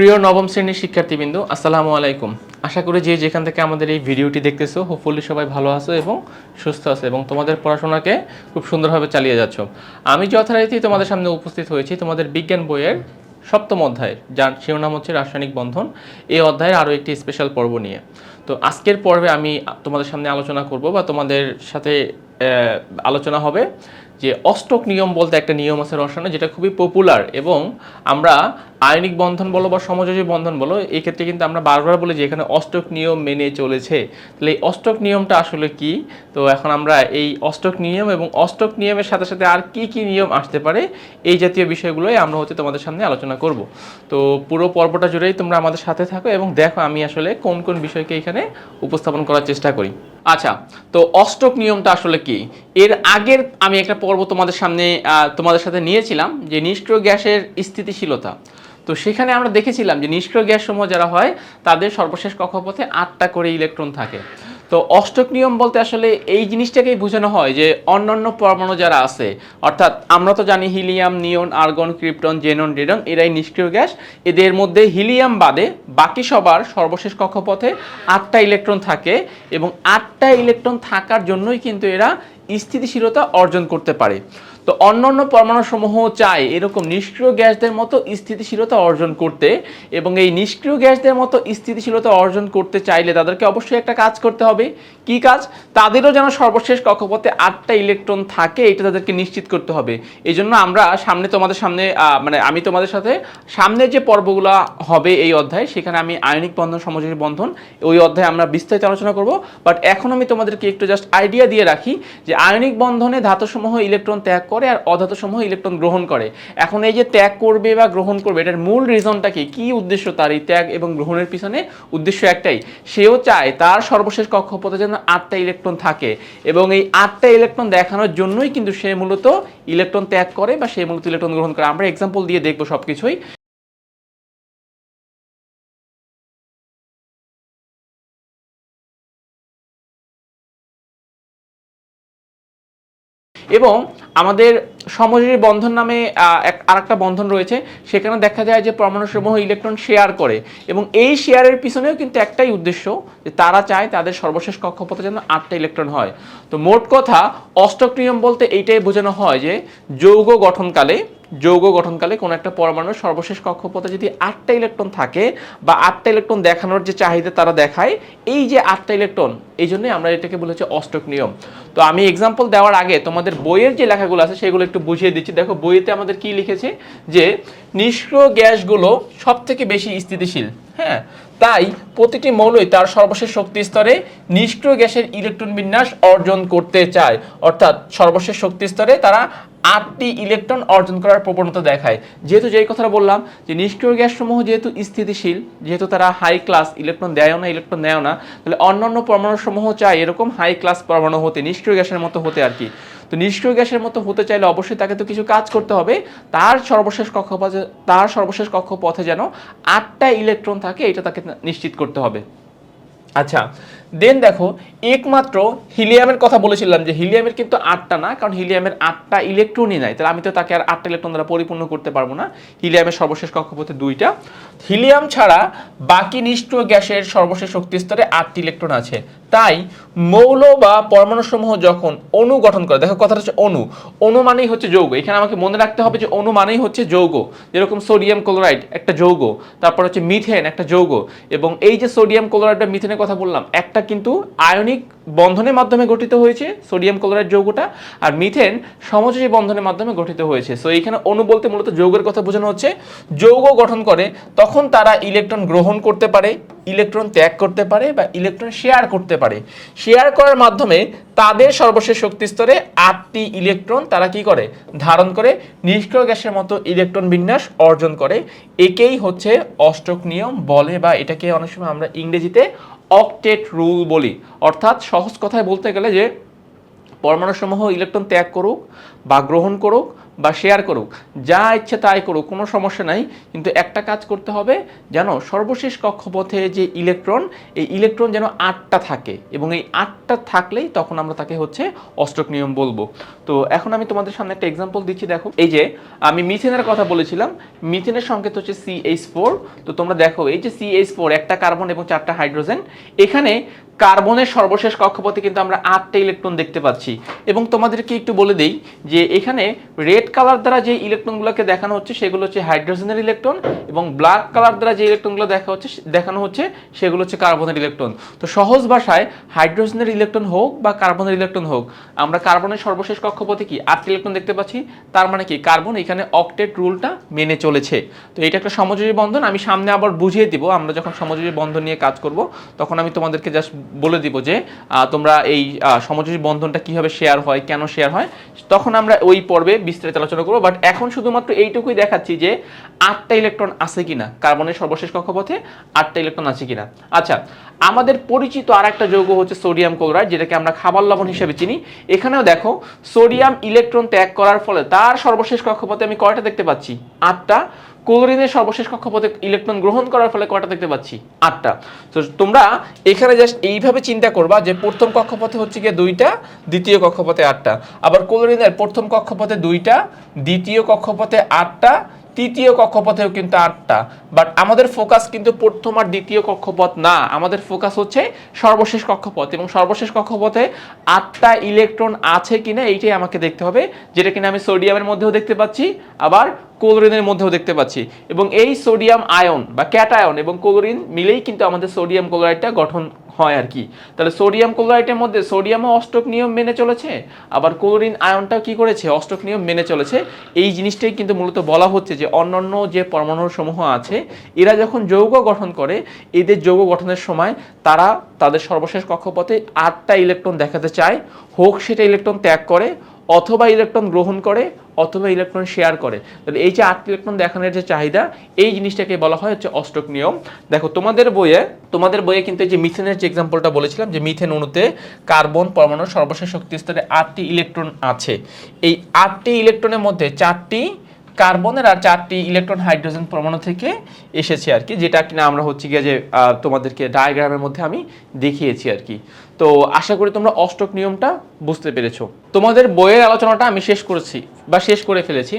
প্রিয় নবম শ্রেণির শিক্ষার্থীবৃন্দ, আসসালামু আলাইকুম। আশা করি যে যেখান থেকে আমাদের এই ভিডিওটি দেখতেছো হোপফুলি সবাই ভালো আছো এবং সুস্থ আছো এবং তোমাদের পড়াশোনাকে খুব সুন্দরভাবে চালিয়ে যাচ্ছ। আমি যথারীতি তোমাদের সামনে উপস্থিত হয়েছি, তোমাদের বিজ্ঞান বইয়ের সপ্তম অধ্যায় যার শিরোনাম হচ্ছে রাসায়নিক বন্ধন। এই অধ্যায়ের আরও একটি স্পেশাল পর্ব নিয়ে। তো আজকের পর্বে আমি তোমাদের সামনে আলোচনা করব বা তোমাদের সাথে আলোচনা হবে যে অষ্টক নিয়ম বলতে একটা নিয়ম আছে রসায়নে যেটা খুবই পপুলার এবং আমরা আয়নিক বন্ধন বলো বা সমযোজী বন্ধন বলো, এই ক্ষেত্রে কিন্তু আমরা বারবার বলি যে এখানে অষ্টক নিয়ম মেনে চলেছে। তাহলে এই অষ্টক নিয়মটা আসলে কি? তো এখন আমরা এই অষ্টক নিয়ম এবং অষ্টক নিয়মের সাথে সাথে আর কি কি নিয়ম আসতে পারে, এই জাতীয় বিষয়গুলোই আমরা হচ্ছে তোমাদের সামনে আলোচনা করব। তো পুরো পর্বটা জুড়েই তোমরা আমাদের সাথে থাকো এবং দেখো আমি আসলে কোন কোন বিষয়কে এখানে উপস্থাপন করার চেষ্টা করি। আচ্ছা তো অষ্টক নিয়মটা আসলে কি? এর আগের আমি একটা পর্ব তোমাদের সামনে তোমাদের সাথে নিয়েছিলাম যে নিষ্ক্রিয় গ্যাসের স্থিতিশীলতা। তো সেখানে আমরা দেখেছিলাম যে নিষ্ক্রিয় গ্যাস সমূহ যারা হয়, তাদের সর্বশেষ কক্ষপথে আটটা করে ইলেকট্রন থাকে। তো অষ্টক নিয়ম বলতে আসলে এই জিনিসটাকেই বোঝানো হয় যে অন্যান্য পরমাণু যারা আছে, অর্থাৎ আমরা তো জানি helium, neon, argon, krypton, xenon ডেডন এরাই নিষ্ক্রিয় গ্যাস। এদের মধ্যে হিলিয়াম বাদে বাকি সবার সর্বশেষ কক্ষপথে আটটা ইলেকট্রন থাকে এবং আটটা ইলেকট্রন থাকার জন্যই কিন্তু এরা স্থিতিশীলতা অর্জন করতে পারে। তো অন্যান্য পরমাণুসমূহ চায় এরকম নিষ্ক্রিয় গ্যাসদের মতো স্থিতিশীলতা অর্জন করতে এবং এই নিষ্ক্রিয় গ্যাসদের মতো স্থিতিশীলতা অর্জন করতে চাইলে তাদেরকে অবশ্যই একটা কাজ করতে হবে। কি কাজ? তাদেরও যেন সর্বশেষ কক্ষপথে আটটা ইলেকট্রন থাকে, এটা তাদেরকে নিশ্চিত করতে হবে। এই জন্য আমরা সামনে তোমাদের সামনে মানে আমি তোমাদের সাথে সামনে যে পর্বগুলো হবে এই অধ্যায়ে, সেখানে আমি আয়নিক বন্ধন, সমযোজী বন্ধন, ওই অধ্যায়ে আমরা বিস্তারিত আলোচনা করব। বাট এখন আমি তোমাদেরকে একটু জাস্ট আইডিয়া দিয়ে রাখি যে আয়নিক বন্ধনে ধাতুসমূহ ইলেকট্রন ত্যাগ করে আর অধাতুসমূহ ইলেকট্রন গ্রহণ করে। এখন এই যে ত্যাগ করবে বা গ্রহণ করবে, এটার মূল রিজনটা কি? কী উদ্দেশ্য তার এই ত্যাগ এবং গ্রহণের পিছনে? উদ্দেশ্য একটাই, সেও চায় তার সর্বশেষ কক্ষপথে যেন আটটা ইলেকট্রন থাকে এবং এই আটটা ইলেকট্রন দেখানোর জন্যই কিন্তু সে মূলত ইলেকট্রন ত্যাগ করে বা সে মূলত ইলেকট্রন গ্রহণ করে। আমরা এক্সাম্পল দিয়ে দেখব সবকিছুই। এবং আমাদের সমযোজী বন্ধন নামে এক, আরেকটা বন্ধন রয়েছে, সেখানে দেখা যায় যে পরমাণুসমূহ ইলেকট্রন শেয়ার করে এবং এই শেয়ারের পিছনেও কিন্তু একটাই উদ্দেশ্য যে তারা চায় তাদের সর্বশেষ কক্ষপথে যেন আটটা ইলেকট্রন হয়। তো মোট কথা অষ্টক নিয়ম বলতে এইটাই বোঝানো হয় যে যৌগ গঠনকালে যৌগ গঠনকালে কোনো একটা পরমাণুর সর্বশেষ কক্ষপথে যদি আটটা ইলেকট্রন থাকে বা আটটা ইলেকট্রন দেখানোর যে চাহিদা তারা দেখায়, এই যে আটটা ইলেকট্রন, এই জন্যই আমরা এটাকে বলেছি অষ্টক নিয়ম। তো আমি এক্সাম্পল দেওয়ার আগে তোমাদের বইয়ের যে লেখাগুলো আছে সেগুলো একটু বুঝিয়ে দিচ্ছি। দেখো, বইতে আমাদের কি লিখেছে? যে নিষ্ক্রিয় গ্যাসগুলো সব থেকে বেশি স্থিতিশীল হ্যাঁ? তাই প্রতিটি মৌলই তার সর্বশেষ শক্তি স্তরে নিষ্ক্রিয় গ্যাসের ইলেকট্রন বিন্যাস অর্জন করতে চায়। অর্থাৎ সর্বশেষ শক্তি স্তরে তারা আটটি ইলেকট্রন অর্জন করার প্রবণতা দেখায়। যেহেতু যেই কথাটা বললাম, যে নিষ্ক্রিয় গ্যাসসমূহ যেহেতু স্থিতিশীল, যেহেতু তারা হাই ক্লাস ইলেকট্রন দেয় না ইলেকট্রন দেয় না, তাহলে অন্যান্য পরমাণুসমূহ চায় এরকম হাই ক্লাস পরমাণু হতে, নিষ্ক্রিয় গ্যাসের মতো হতে আর কি। তো নিষ্ক্রিয় গ্যাসের মতো হতে চাইলে অবশ্যই তাকে তো কিছু কাজ করতে হবে। তার সর্বশেষ কক্ষপথে, তার সর্বশেষ কক্ষপথে যেন আটটা ইলেকট্রন থাকে, এটা তাকে নিশ্চিত করতে হবে। আচ্ছা দেন দেখো, একমাত্র হিলিয়ামের কথা বলেছিলাম যে হিলিয়ামের কিন্তু আটটা না, কারণ হিলিয়ামের আটটা ইলেকট্রনই নাই। তাহলে আমি তো তাকে আর আটটা ইলেকট্রন দ্বারা পরিপূর্ণ করতে পারব না। হিলিয়ামের সর্বশেষ কক্ষপথে দুইটা। হিলিয়াম ছাড়া বাকি নিষ্ক্রিয় গ্যাসের সর্বশেষ শক্তি স্তরে আটটি ইলেকট্রন আছে। তাই মৌল বা পরমাণুসমূহ যখন অণু গঠন করে, দেখো কথাটা হচ্ছে অণু। অণু মানেই হচ্ছে যৌগ। এখানে আমাকে মনে রাখতে হবে যে অণু মানেই হচ্ছে যৌগ। যেরকম সোডিয়াম ক্লোরাইড একটা যৌগ, তারপর হচ্ছে মিথেন একটা যৌগ। এবং এই যে সোডিয়াম ক্লোরাইড বা মিথেনের কথা বললাম, একটা কিন্তু আয়নিক বন্ধনের মাধ্যমে গঠিত হয়েছে, সোডিয়াম ক্লোরাইড যৌগটা, আর মিথেন সমযোজী বন্ধনের মাধ্যমে গঠিত হয়েছে। সো এইখানে অণু বলতে মূলত যৌগের কথা বোঝানো হচ্ছে। যৌগ গঠন করে তখন তারা ইলেকট্রন গ্রহণ করতে পারে ইলেকট্রন ত্যাগ করতে পারে বা ইলেকট্রন শেয়ার করতে পারে। শেয়ার করার মাধ্যমে তাদের সর্বশেষ শক্তি স্তরে আটটি ইলেকট্রন তারা কি করে? ধারণ করে, নিষ্ক্রিয় গ্যাসের মতো ইলেকট্রন বিন্যাস অর্জন করে। একেই হচ্ছে অষ্টক নিয়ম বলে বা এটাকে অনেক সময় আমরা ইংরেজিতে অকটেট রুল বলি। অর্থাৎ সহজ কথায় বলতে গেলে যে পরমাণুসমূহ ইলেকট্রন ত্যাগ করুক বা গ্রহণ করুক বা শেয়ার করুক, যা ইচ্ছে তাই করুক, কোনো সমস্যা নাই, কিন্তু একটা কাজ করতে হবে যেন সর্বশেষ কক্ষপথে যে ইলেকট্রন এই ইলেকট্রন যেন আটটা থাকে এবং এই আটটা থাকলেই তখন আমরা তাকে হচ্ছে অষ্টক নিয়ম বলব। তো এখন আমি তোমাদের সামনে একটা এক্সাম্পল দিচ্ছি, দেখো। এই যে আমি মিথেনের কথা বলেছিলাম, মিথেনের সংকেত হচ্ছে সি এইচ ফোর তো তোমরা দেখো, এই যে সি এইচ ফোর একটা কার্বন এবং চারটা হাইড্রোজেন, এখানে কার্বনের সর্বশেষ কক্ষপথে কিন্তু আমরা আটটা ইলেকট্রন দেখতে পাচ্ছি। এবং তোমাদেরকে একটু বলে দেই যে এখানে রেড কালার দ্বারা যে ইলেকট্রনগুলোকে দেখানো হচ্ছে, সেগুলো হচ্ছে হাইড্রোজেনের ইলেকট্রন এবং ব্ল্যাক কালার দ্বারা যে ইলেকট্রনগুলো দেখা হচ্ছে দেখানো হচ্ছে, সেগুলো হচ্ছে কার্বনের ইলেকট্রন তো সহজ ভাষায় হাইড্রোজেনের ইলেকট্রন হোক বা কার্বনের ইলেকট্রন হোক, আমরা কার্বনের সর্বশেষ কক্ষপথে কি আটটা ইলেকট্রন দেখতে পাচ্ছি? তার মানে কি? কার্বন এখানে অক্টেট রুলটা মেনে চলেছে। তো এটা একটা সমযোজী বন্ধন, আমি সামনে আবার বুঝিয়ে দিব, আমরা যখন সমযোজী বন্ধন নিয়ে কাজ করব, তখন আমি তোমাদেরকে জাস্ট বলে দিব যে তোমরা এই সমযোজী বন্ধনটা কীভাবে শেয়ার হয়, কেন শেয়ার হয়, তখন আমরা ওই পর্বে বিস্তারিত আলোচনা করব বাট এখন শুধুমাত্র এইটুকুই দেখাচ্ছি যে আটটা ইলেকট্রন আছে কিনা কার্বনের সর্বশেষ কক্ষপথে আটটা ইলেকট্রন আছে কিনা। আচ্ছা আমাদের পরিচিত আর একটা যৌগ হচ্ছে সোডিয়াম ক্লোরাইড যেটাকে আমরা খাবার লবণ হিসেবে চিনি। এখানেও দেখো সোডিয়াম ইলেকট্রন ত্যাগ করার ফলে তার সর্বশেষ কক্ষপথে আমি কয়টা দেখতে পাচ্ছি? আটটা। ক্লোরিনের সর্বশেষ কক্ষপথে ইলেকট্রন গ্রহণ করার ফলে কয়টা দেখতে পাচ্ছি? আটটা। তো তোমরা এখানে জাস্ট এইভাবে চিন্তা করবা যে প্রথম কক্ষপথে হচ্ছে গিয়ে দুইটা, দ্বিতীয় কক্ষপথে আটটা। আবার ক্লোরিনের প্রথম কক্ষপথে দুইটা, দ্বিতীয় কক্ষপথে আটটা তৃতীয় কক্ষপথেও কিন্তু আটটা। বাট আমাদের ফোকাস কিন্তু প্রথম আর দ্বিতীয় কক্ষপথ না। আমাদের ফোকাস হচ্ছে সর্বশেষ কক্ষপথ এবং সর্বশেষ কক্ষপথে আটটা ইলেকট্রন আছে কিনা এইটাই আমাকে দেখতে হবে, যেটা কিনা আমি সোডিয়ামের মধ্যেও দেখতে পাচ্ছি, আবার ক্লোরিনের মধ্যেও দেখতে পাচ্ছি। এবং এই সোডিয়াম আয়ন বা ক্যাটায়ন এবং ক্লোরিন মিলেই কিন্তু আমাদের সোডিয়াম ক্লোরাইডটা গঠন হয় আর কি। তাহলে সোডিয়াম ক্লোরাইডের মধ্যে সোডিয়ামও অষ্টক নিয়ম মেনে চলেছে, আবার ক্লোরিন আয়নটাও কি করেছে? অষ্টক নিয়ম মেনে চলেছে। এই জিনিসটাই কিন্তু মূলত বলা হচ্ছে যে অন্যান্য যে পরমাণু সমূহ আছে, এরা যখন যৌগ গঠন করে, এদের যৌগ গঠনের সময় তারা তাদের সর্বশেষ কক্ষপথে আটটা ইলেকট্রন দেখাতে চায়। হোক সেটা ইলেকট্রন ত্যাগ করে অথবা ইলেকট্রন গ্রহণ করে, অথবা ইলেকট্রন শেয়ার করে। তাহলে এই যে আট ইলেকট্রন দেখানোর যে চাহিদা, এই জিনিসটাকে বলা হয় হচ্ছে অষ্টক নিয়ম। দেখো, তোমাদের বইয়ে তোমাদের বইয়ে কিন্তু এই যে মিথেনের যে এক্সাম্পলটা বলেছিলাম, যে মিথেন অণুতে কার্বন পরমাণুর সর্বশেষ শক্তি স্তরে আটটি ইলেকট্রন আছে। এই আটটি ইলেকট্রনের মধ্যে চারটি কার্বনের আর চারটি ইলেকট্রন হাইড্রোজেন পরমাণু থেকে এসেছে আর কি, যেটা কিনা আমরা হচ্ছে গিয়ে যে তোমাদেরকে ডায়াগ্রামের মধ্যে আমি দেখিয়েছি আর কি। তো আশা করি তোমরা অষ্টক নিয়মটা বুঝতে পেরেছ। তোমাদের বইয়ের আলোচনাটা আমি শেষ করেছি বা শেষ করে ফেলেছি।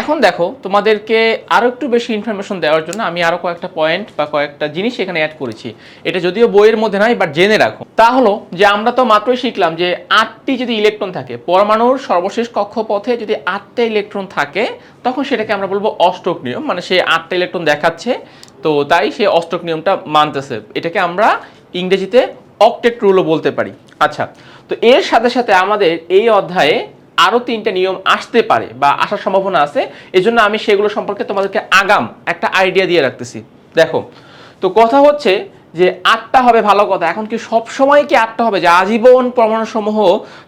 এখন দেখো, তোমাদেরকে আরও একটু বেশি ইনফরমেশন দেওয়ার জন্য আমি আরও কয়েকটা পয়েন্ট বা কয়েকটা জিনিস এখানে অ্যাড করেছি। এটা যদিও বইয়ের মধ্যে নাই বাট জেনে রাখো। তা হলো যে আমরা তো মাত্রই শিখলাম যে আটটি যদি ইলেকট্রন থাকে, পরমাণুর সর্বশেষ কক্ষপথে যদি আটটা ইলেকট্রন থাকে, তখন সেটাকে আমরা বলব অষ্টক নিয়ম। মানে সে আটটা ইলেকট্রন দেখাচ্ছে, তো তাই সে অষ্টক নিয়মটা মানতেছে। এটাকে আমরা ইংরেজিতে অক্টেট রুলও বলতে পারি। আচ্ছা তো এর সাথে সাথে আমাদের এই অধ্যায়ে আরও তিনটা নিয়ম আসতে পারে বা আসার সম্ভাবনা আছে। এজন্য আমি সেগুলো সম্পর্কে তোমাদেরকে আগাম একটা আইডিয়া দিয়ে রাখতেছি। দেখো, তো কথা হচ্ছে যে আটটা হবে ভালো কথা। এখন কি সব সময় কি আটটা হবে? যে আজীবন পরমাণু সমূহ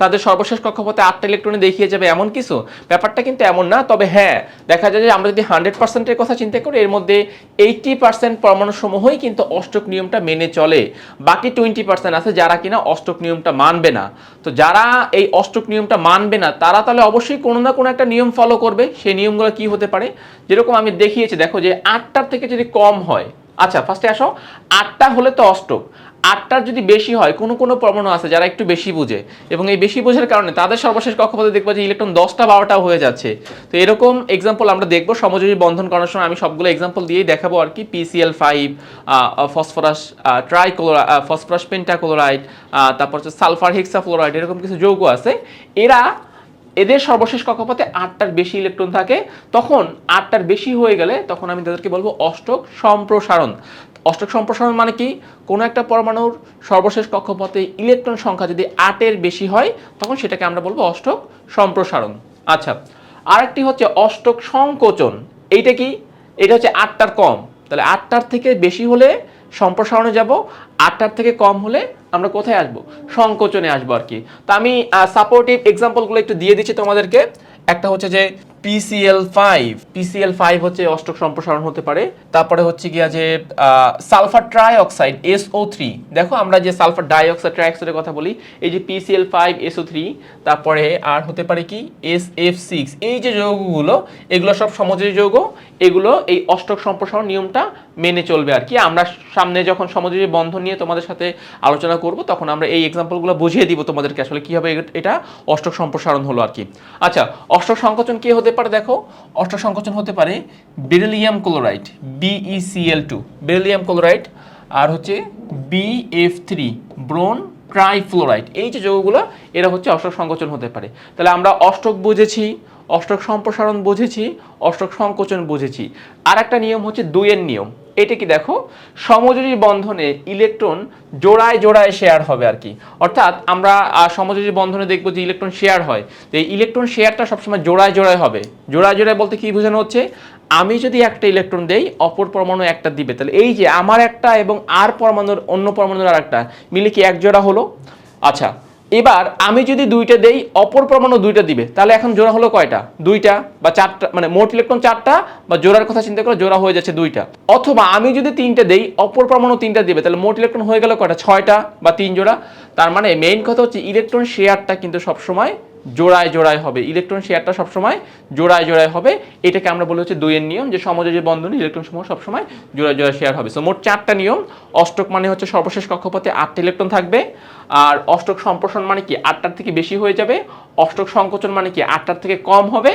তাদের সর্বশেষ কক্ষপথে আটটা ইলেকট্রনে দেখিয়ে যাবে এমন কিছু? ব্যাপারটা কিন্তু এমন না, তবে হ্যাঁ দেখা যায় যে আমরা যদি হান্ড্রেড পার্সেন্টের কথা চিন্তা করি, এর মধ্যে এইটটি পার্সেন্ট পরমাণু সমূহই কিন্তু অষ্টক নিয়মটা মেনে চলে। বাকি টোয়েন্টি পার্সেন্ট আছে যারা কিনা অষ্টক নিয়মটা মানবে না। তো যারা এই অষ্টক নিয়মটা মানবে না, তারা তাহলে অবশ্যই কোনো না কোনো একটা নিয়ম ফলো করবে। সেই নিয়মগুলো কি হতে পারে? যেরকম আমি দেখিয়েছি, দেখো যে আটটার থেকে যদি কম হয় আচ্ছা ফার্স্টে আসো। আটটা হলে তো অষ্টক। আটটার যদি বেশি হয়, কোনো কোনো পরমাণু আছে যারা একটু বেশি বুঝে। এবং এই বেশি বোঝার কারণে তাদের সর্বশেষ কক্ষপথে দেখব যে ইলেকট্রন দশটা, বারোটাও হয়ে যাচ্ছে। তো এরকম এক্সাম্পল আমরা দেখব। সমযোজী বন্ধন করার সময় আমি সবগুলো এক্সাম্পল দিয়েই দেখাবো আর কি। PCL five phosphorus trichloro phosphorus pentachloride তারপর হচ্ছে সালফার হেক্সাফ্লোরাইড এরকম কিছু যৌগ আছে। এরা এদের সর্বশেষ কক্ষপথে আটটার বেশি ইলেকট্রন থাকে, তখন আটটার বেশি হয়ে গেলে তখন আমি তাদেরকে বলব অষ্টক সম্প্রসারণ। অষ্টক সম্প্রসারণ মানে কি? কোনো একটা পরমাণুর সর্বশেষ কক্ষপথে ইলেকট্রন সংখ্যা যদি আটের বেশি হয়, তখন সেটাকে আমরা বলব অষ্টক সম্প্রসারণ। আচ্ছা আরেকটি হচ্ছে অষ্টক সংকোচন। এইটা কি? এটা হচ্ছে আটটার কম। তাহলে আটটার থেকে বেশি হলে সম্প্রসারণে যাব, আটটার থেকে কম হলে আমরা কোথায় আসব? সংকোচনে আসব আর কি। তো আমি সাপোর্টিভ এক্সাম্পলগুলো একটু দিয়ে দিচ্ছি তোমাদেরকে। একটা হচ্ছে যে পিসিএল ফাইভ পিসিএল ফাইভ হচ্ছে অষ্টক সম্প্রসারণ হতে পারে। তারপরে হচ্ছে গিয়া যে sulphur trioxide SO three দেখো আমরা যে সালফার ডাই অক্সাইড ট্রাই অক্সাইডের কথা বলি, এই যে পিসিএল ফাইভ এসও থ্রি তারপরে আর হতে পারে কি? এস এফ সিক্স এই যে যৌগগুলো, এগুলো সব সমযোজী যৌগ, এগুলো এই অষ্টক সম্প্রসারণ নিয়মটা মেনে চলবে আর কি। আমরা সামনে যখন সমযোজী বন্ধন নিয়ে তোমাদের সাথে আলোচনা করব, তখন আমরা এই এক্সাম্পলগুলো বুঝিয়ে দিব তোমাদেরকে আসলে কি হবে এটা অষ্টক সম্প্রসারণ হলো আর কি। আচ্ছা অষ্টক সংকোচন কি হতে পারে দেখো অষ্ট সংকোচন হতে পারে beryllium chloride BECL two beryllium chloride আর হচ্ছে বিএফ থ্রি ব্রোন ট্রাইফ্লোরাইড। এই যে যৌগগুলো, এরা হচ্ছে অষ্টক সংকোচন হতে পারে। তাহলে আমরা অষ্টক বুঝেছি, অষ্টক সম্প্রসারণ বুঝেছি, অষ্টক সংকোচন বুঝেছি। আর একটা নিয়ম হচ্ছে দুইয়ের নিয়ম। এটা কি দেখো? সমযোজী বন্ধনে ইলেকট্রন জোড়ায় জোড়ায় শেয়ার হবে আর কি। অর্থাৎ আমরা সমযোজী বন্ধনে দেখব যে ইলেকট্রন শেয়ার হয়। তো এই ইলেকট্রন শেয়ারটা সবসময় জোড়ায় জোড়ায় হবে। জোড়ায় জোড়ায় বলতে কি বোঝানো হচ্ছে? আমি যদি একটা ইলেকট্রন দেই, অপর পরমাণু একটা দিবে। তাহলে এই যে আমার একটা এবং আর পরমাণুর অন্য পরমাণুর আর একটা মিলে কি এক জোড়া হলো? আচ্ছা এবার আমি যদি দুইটা দেই, অপর পরমাণু দুইটা দিবে। তাহলে এখন জোড়া হলো কয়টা? দুইটা বা চারটা মানে মোট ইলেকট্রন চারটা বা জোড়ার কথা চিন্তা করে, জোড়া হয়ে যাচ্ছে দুইটা। অথবা আমি যদি তিনটা দেই, অপর পরমাণু তিনটা দিবে, তাহলে মোট ইলেকট্রন হয়ে গেল কয়টা? ছয়টা বা তিন জোড়া। তার মানে মেইন কথা হচ্ছে ইলেকট্রন শেয়ারটা কিন্তু সবসময় জোড়ায় জোড়ায় হবে। ইলেকট্রন শেয়ারটা সবসময় জোড়ায় জোড়ায় হবে। এটাকে আমরা বলি হচ্ছে দুইয়ের নিয়ম, যে সমযোজী বন্ধনে ইলেকট্রন সমূহ সবসময় জোড়ায় জোড়ায় শেয়ার হবে। সো মোট চারটা নিয়ম। অষ্টক মানে হচ্ছে সর্বশেষ কক্ষপথে আটটা ইলেকট্রন থাকবে। আর অষ্টক সম্প্রসারণ মানে কি আটটার থেকে বেশি হয়ে যাবে। অষ্টক সংকোচন মানে কি আটটার থেকে কম হবে।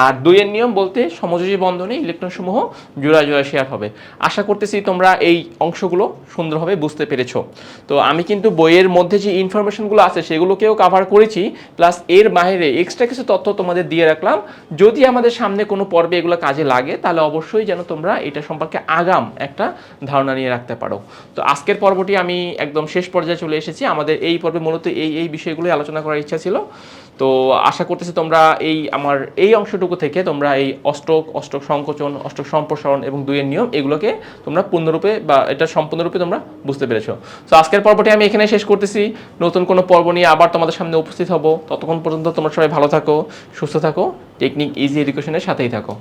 আর দুইয়ের নিয়ম বলতে সমযোজী বন্ধনে ইলেকট্রন সমূহ জোড়ায় জোড়ায় শেয়ার হবে। আশা করতেছি তোমরা এই অংশগুলো সুন্দরভাবে বুঝতে পেরেছ। তো আমি কিন্তু বইয়ের মধ্যে যে ইনফরমেশনগুলো আছে সেগুলোকেও কাভার করেছি। প্লাস এর বাইরে এক্সট্রা কিছু তথ্য তোমাদের দিয়ে রাখলাম। যদি আমাদের সামনে কোনো পর্বে এগুলো কাজে লাগে, তাহলে অবশ্যই যেন তোমরা এটা সম্পর্কে আগাম একটা ধারণা নিয়ে রাখতে পারো। তো আজকের পর্বটি আমি একদম শেষ পর্যায়ে চলে এসেছি। আমাদের এই পর্বে মূলত এই এই বিষয়গুলোই আলোচনা করার ইচ্ছা ছিল। তো আশা করতেছি তোমরা এই আমার এই অংশটুকু থেকে তোমরা এই অষ্টক অষ্টক সংকোচন, অষ্টক সম্প্রসারণ এবং দুইয়ের নিয়ম এগুলোকে তোমরা পূর্ণরূপে বা এটা সম্পূর্ণরূপে তোমরা বুঝতে পেরেছ। তো আজকের পর্বটি আমি এখানে শেষ করতেছি। নতুন কোনো পর্ব নিয়ে আবার তোমাদের সামনে উপস্থিত হব। ততক্ষণ পর্যন্ত তোমরা সবাই ভালো থাকো, সুস্থ থাকো, টেকনিক ইজি এডুকেশনের সাথেই থাকো।